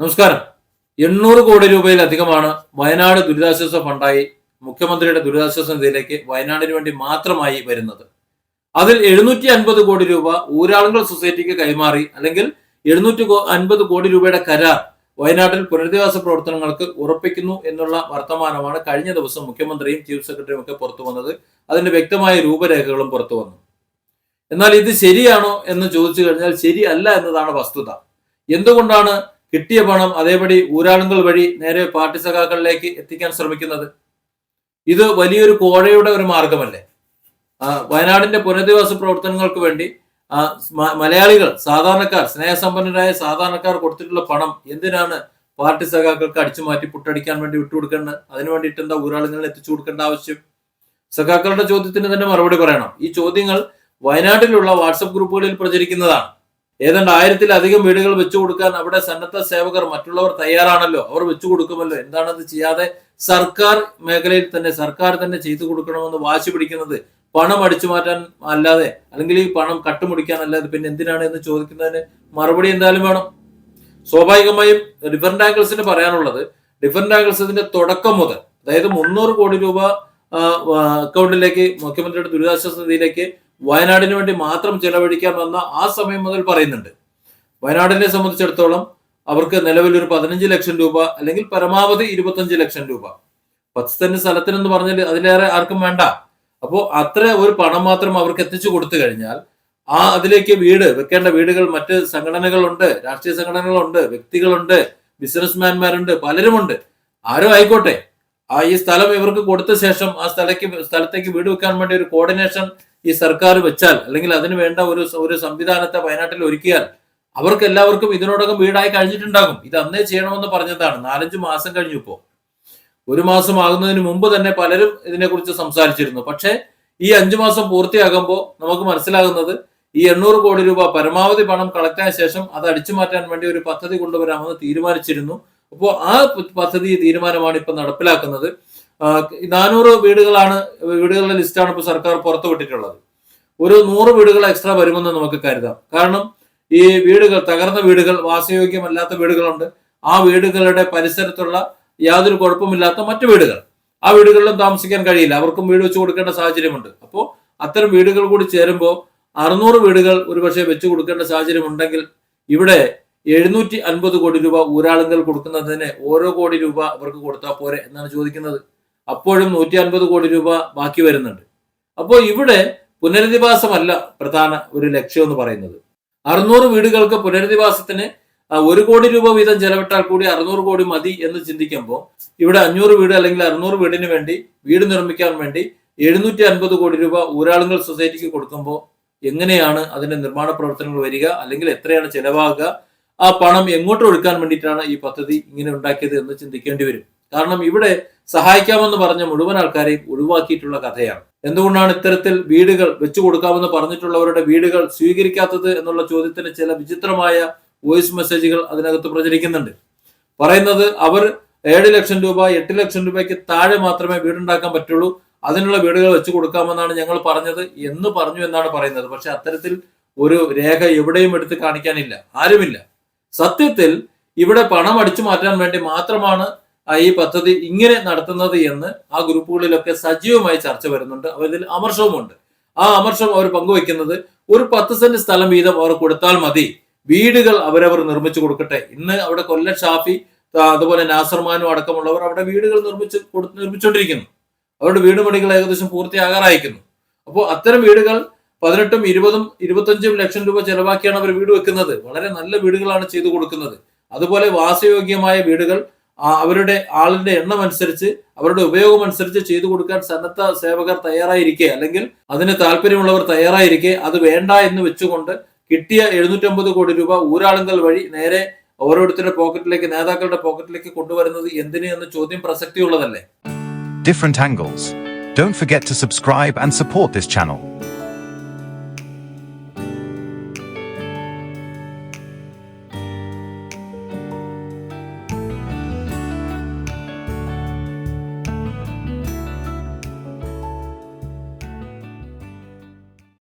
നമസ്കാരം. എണ്ണൂറ് കോടി രൂപയിലധികമാണ് വയനാട് ദുരിതാശ്വാസ ഫണ്ടായി മുഖ്യമന്ത്രിയുടെ ദുരിതാശ്വാസ നിധിയിലേക്ക് വയനാടിന് വേണ്ടി മാത്രമായി വരുന്നത്. അതിൽ എഴുന്നൂറ്റി അൻപത് കോടി രൂപ ഊരാളുങ്കൽ സൊസൈറ്റിക്ക് കൈമാറി അല്ലെങ്കിൽ എഴുന്നൂറ്റി അൻപത് കോടി രൂപയുടെ കരാർ വയനാട്ടിൽ പുനരധിവാസ പ്രവർത്തനങ്ങൾക്ക് ഉറപ്പിക്കുന്നു എന്നുള്ള വർത്തമാനമാണ് കഴിഞ്ഞ ദിവസം മുഖ്യമന്ത്രിയും ചീഫ് സെക്രട്ടറിയും ഒക്കെ പുറത്തു വന്നത്. അതിന്റെ വ്യക്തമായ രൂപരേഖകളും പുറത്തു വന്നു. എന്നാൽ ഇത് ശരിയാണോ എന്ന് ചോദിച്ചു കഴിഞ്ഞാൽ ശരിയല്ല എന്നതാണ് വസ്തുത. എന്തുകൊണ്ടാണ് കിട്ടിയ പണം അതേപടി ഊരാളുങ്കൾ വഴി നേരെ പാർട്ടി സഖാക്കളിലേക്ക് എത്തിക്കാൻ ശ്രമിക്കുന്നത്. ഇത് വലിയൊരു കോഴയുടെ ഒരു മാർഗമല്ലേ? വയനാടിന്റെ പുനരധിവാസ പ്രവർത്തനങ്ങൾക്ക് വേണ്ടി മലയാളികൾ സാധാരണക്കാർ സ്നേഹസമ്പന്നരായ സാധാരണക്കാർ കൊടുത്തിട്ടുള്ള പണം എന്തിനാണ് പാർട്ടി സഖാക്കൾക്ക് അടിച്ചു മാറ്റി പുട്ടടിക്കാൻ വേണ്ടി വിട്ടുകൊടുക്കേണ്ടത്? അതിനു വേണ്ടിയിട്ട് എന്താ ഊരാളുകളിൽ എത്തിച്ചു കൊടുക്കേണ്ട ആവശ്യം? സഖാക്കളുടെ ചോദ്യത്തിന് തന്നെ മറുപടി പറയണം. ഈ ചോദ്യങ്ങൾ വയനാട്ടിലുള്ള വാട്സപ്പ് ഗ്രൂപ്പുകളിൽ പ്രചരിക്കുന്നതാണ്. ഏതാണ്ട് ആയിരത്തിലധികം വീടുകൾ വെച്ചു കൊടുക്കാൻ അവിടെ സന്നദ്ധ സേവകർ മറ്റുള്ളവർ തയ്യാറാണല്ലോ. അവർ വെച്ചു കൊടുക്കുമല്ലോ. എന്താണത് ചെയ്യാതെ സർക്കാർ മേഖലയിൽ തന്നെ സർക്കാർ തന്നെ ചെയ്തു കൊടുക്കണമെന്ന് വാശി പിടിക്കുന്നത് പണം അടിച്ചു മാറ്റാൻ അല്ലാതെ അല്ലെങ്കിൽ ഈ പണം കട്ടുമുടിക്കാൻ അല്ലാതെ പിന്നെ എന്തിനാണ് എന്ന് ചോദിക്കുന്നതിന് മറുപടി എന്തായാലും വേണം. സ്വാഭാവികമായും ഡിഫറെന്റ് ആംഗിൾസിന് പറയാനുള്ളത് ഡിഫറെന്റ് ആംഗിൾസ് ഇതിന്റെ തുടക്കം മുതൽ അതായത് മുന്നൂറ് കോടി രൂപ അക്കൗണ്ടിലേക്ക് മുഖ്യമന്ത്രിയുടെ ദുരിതാശ്വാസ നിധിയിലേക്ക് വയനാടിന് വേണ്ടി മാത്രം ചെലവഴിക്കാൻ വന്ന ആ സമയം മുതൽ പറയുന്നുണ്ട്. വയനാടിനെ സംബന്ധിച്ചിടത്തോളം അവർക്ക് നിലവിൽ ഒരു പതിനഞ്ച് ലക്ഷം രൂപ അല്ലെങ്കിൽ പരമാവധി ഇരുപത്തഞ്ച് ലക്ഷം രൂപ. പത്ത് സെന്റ് സ്ഥലത്തിനെന്ന് പറഞ്ഞാൽ അതിലേറെ ആർക്കും വേണ്ട. അപ്പോൾ അത്ര ഒരു പണം മാത്രം അവർക്ക് എത്തിച്ചു കൊടുത്തു കഴിഞ്ഞാൽ ആ അതിലേക്ക് വീട് വെക്കേണ്ട വീടുകൾ മറ്റ് സംഘടനകളുണ്ട് രാഷ്ട്രീയ സംഘടനകളുണ്ട് വ്യക്തികളുണ്ട് ബിസിനസ്മാൻമാരുണ്ട് പലരുമുണ്ട്. ആരും ആയിക്കോട്ടെ. ആ ഈ സ്ഥലം ഇവർക്ക് കൊടുത്ത ശേഷം ആ സ്ഥലക്ക് സ്ഥലത്തേക്ക് വീട് വെക്കാൻ വേണ്ടി ഒരു കോർഡിനേഷൻ ഈ സർക്കാർ വെച്ചാൽ അല്ലെങ്കിൽ അതിന് വേണ്ട ഒരു ഒരു സംവിധാനത്തെ വയനാട്ടിൽ ഒരുക്കിയാൽ അവർക്ക് എല്ലാവർക്കും ഇതിനോടകം വീടായി കഴിഞ്ഞിട്ടുണ്ടാകും. ഇത് അന്നേ ചെയ്യണമെന്ന് പറഞ്ഞതാണ്. നാലഞ്ച് മാസം കഴിഞ്ഞു ഇപ്പോ. ഒരു മാസം ആകുന്നതിന് മുമ്പ് തന്നെ പലരും ഇതിനെക്കുറിച്ച് സംസാരിച്ചിരുന്നു. പക്ഷേ ഈ അഞ്ചു മാസം പൂർത്തിയാകുമ്പോൾ നമുക്ക് മനസ്സിലാകുന്നത് ഈ എണ്ണൂറ് കോടി രൂപ പരമാവധി പണം കളക്ട് ആയ ശേഷം അത് അടിച്ചു മാറ്റാൻ വേണ്ടി ഒരു പദ്ധതി കൊണ്ടുവരാമെന്ന് തീരുമാനിച്ചിരുന്നു. അപ്പോൾ ആ പദ്ധതി തീരുമാനമാണ് ഇപ്പൊ നടപ്പിലാക്കുന്നത്. നാനൂറ് വീടുകളാണ് വീടുകളുടെ ലിസ്റ്റാണ് ഇപ്പോൾ സർക്കാർ പുറത്തുവിട്ടിട്ടുള്ളത് ഒരു നൂറ് വീടുകൾ എക്സ്ട്രാ വരുമെന്ന് നമുക്ക് കരുതാം. കാരണം ഈ വീടുകൾ തകർന്ന വീടുകൾ വാസയോഗ്യമല്ലാത്ത വീടുകളുണ്ട്. ആ വീടുകളുടെ പരിസരത്തുള്ള യാതൊരു കുഴപ്പമില്ലാത്ത മറ്റു വീടുകൾ. ആ വീടുകളിലും താമസിക്കാൻ കഴിയില്ല. അവർക്കും വീട് വെച്ച് കൊടുക്കേണ്ട സാഹചര്യമുണ്ട്. അപ്പോൾ അത്തരം വീടുകൾ കൂടി ചേരുമ്പോൾ അറുന്നൂറ് വീടുകൾ ഒരുപക്ഷെ വെച്ചു കൊടുക്കേണ്ട സാഹചര്യം ഉണ്ടെങ്കിൽ ഇവിടെ എഴുന്നൂറ്റി അൻപത് കോടി രൂപ ഊരാളുകൾ കൊടുക്കുന്നതിന് ഓരോ കോടി രൂപ അവർക്ക് കൊടുത്താൽ പോരെ എന്നാണ് ചോദിക്കുന്നത്. അപ്പോഴും നൂറ്റി അൻപത് കോടി രൂപ ബാക്കി വരുന്നുണ്ട്. അപ്പോൾ ഇവിടെ പുനരധിവാസമല്ല പ്രധാന ഒരു ലക്ഷ്യം എന്ന് പറയുന്നത്. അറുന്നൂറ് വീടുകൾക്ക് പുനരധിവാസത്തിന് ഒരു കോടി രൂപ വീതം ചെലവിട്ടാൽ കൂടി അറുന്നൂറ് കോടി മതി എന്ന് ചിന്തിക്കുമ്പോൾ ഇവിടെ അഞ്ഞൂറ് വീട് അല്ലെങ്കിൽ അറുന്നൂറ് വീടിന് വേണ്ടി വീട് നിർമ്മിക്കാൻ വേണ്ടി എഴുന്നൂറ്റി അൻപത് കോടി രൂപ ഊരാളുങ്ങൾ സൊസൈറ്റിക്ക് കൊടുക്കുമ്പോൾ എങ്ങനെയാണ് അതിന്റെ നിർമ്മാണ പ്രവർത്തനങ്ങൾ വരിക അല്ലെങ്കിൽ എത്രയാണ് ചെലവാകുക ആ പണം എങ്ങോട്ട് ഒഴുക്കാൻ വേണ്ടിയിട്ടാണ് ഈ പദ്ധതി ഇങ്ങനെ ഉണ്ടാക്കിയത് എന്ന് ചിന്തിക്കേണ്ടി വരും. കാരണം ഇവിടെ സഹായിക്കാമെന്ന് പറഞ്ഞ മുഴുവൻ ആൾക്കാരെയും ഒഴിവാക്കിയിട്ടുള്ള കഥയാണ്. എന്തുകൊണ്ടാണ് ഇത്തരത്തിൽ വീടുകൾ വെച്ചു കൊടുക്കാമെന്ന് പറഞ്ഞിട്ടുള്ളവരുടെ വീടുകൾ സ്വീകരിക്കാത്തത് എന്നുള്ള ചോദ്യത്തിന് ചില വിചിത്രമായ വോയിസ് മെസ്സേജുകൾ അതിനകത്ത് പ്രചരിക്കുന്നുണ്ട്. പറയുന്നത് അവർ ഏഴ് ലക്ഷം രൂപ എട്ട് ലക്ഷം രൂപയ്ക്ക് താഴെ മാത്രമേ വീടുണ്ടാക്കാൻ പറ്റുള്ളൂ അതിനുള്ള വീടുകൾ വെച്ചു കൊടുക്കാമെന്നാണ് ഞങ്ങൾ പറഞ്ഞത് എന്ന് പറഞ്ഞു എന്നാണ് പറയുന്നത്. പക്ഷെ അത്തരത്തിൽ ഒരു രേഖ എവിടെയും എടുത്ത് കാണിക്കാനില്ല. ആരുമില്ല. സത്യത്തിൽ ഇവിടെ പണം അടിച്ചു മാറ്റാൻ വേണ്ടി മാത്രമാണ് ഈ പദ്ധതി ഇങ്ങനെ നടത്തുന്നത് എന്ന് ആ ഗ്രൂപ്പുകളിലൊക്കെ സജീവമായി ചർച്ച വരുന്നുണ്ട്. അവരിൽ അമർഷവുമുണ്ട്. ആ അമർഷം അവർ പങ്കുവെക്കുന്നത് ഒരു പത്ത് സെന്റ് സ്ഥലം വീതം അവർ കൊടുത്താൽ മതി. വീടുകൾ അവരവർ നിർമ്മിച്ചു കൊടുക്കട്ടെ. ഇന്ന് അവിടെ കൊല്ലം ഷാഫി അതുപോലെ നാസർമാനും അടക്കമുള്ളവർ അവിടെ വീടുകൾ നിർമ്മിച്ച് കൊടു നിർമ്മിച്ചുകൊണ്ടിരിക്കുന്നു. അവരുടെ വീട് പണികൾ ഏകദേശം പൂർത്തിയാകാറായിരിക്കുന്നു. അപ്പോൾ അത്തരം വീടുകൾ പതിനെട്ടും ഇരുപതും ഇരുപത്തഞ്ചും ലക്ഷം രൂപ ചെലവാക്കിയാണ് അവർ വീട് വെക്കുന്നത്. വളരെ നല്ല വീടുകളാണ് ചെയ്തു കൊടുക്കുന്നത്. അതുപോലെ വാസയോഗ്യമായ വീടുകൾ അവരുടെ ആളിന്റെ എണ്ണം അനുസരിച്ച് അവരുടെ ഉപയോഗം അനുസരിച്ച് ചെയ്തു കൊടുക്കാൻ സന്നദ്ധ സേവകർ തയ്യാറായിരിക്കെ. അല്ലെങ്കിൽ അതിന് താല്പര്യമുള്ളവർ തയ്യാറായിരിക്കെ. അത് വേണ്ട എന്ന് വെച്ചുകൊണ്ട് കിട്ടിയ എഴുന്നൂറ്റമ്പത് കോടി രൂപ ഊരാളുങ്കൽ വഴി നേരെ ഓരോരുത്തരുടെ പോക്കറ്റിലേക്ക് നേതാക്കളുടെ പോക്കറ്റിലേക്ക് കൊണ്ടുവരുന്നത് എന്തിന് എന്ന ചോദ്യം പ്രസക്തിയുള്ളതല്ലേ? Different angles don't forget to subscribe and support this channel.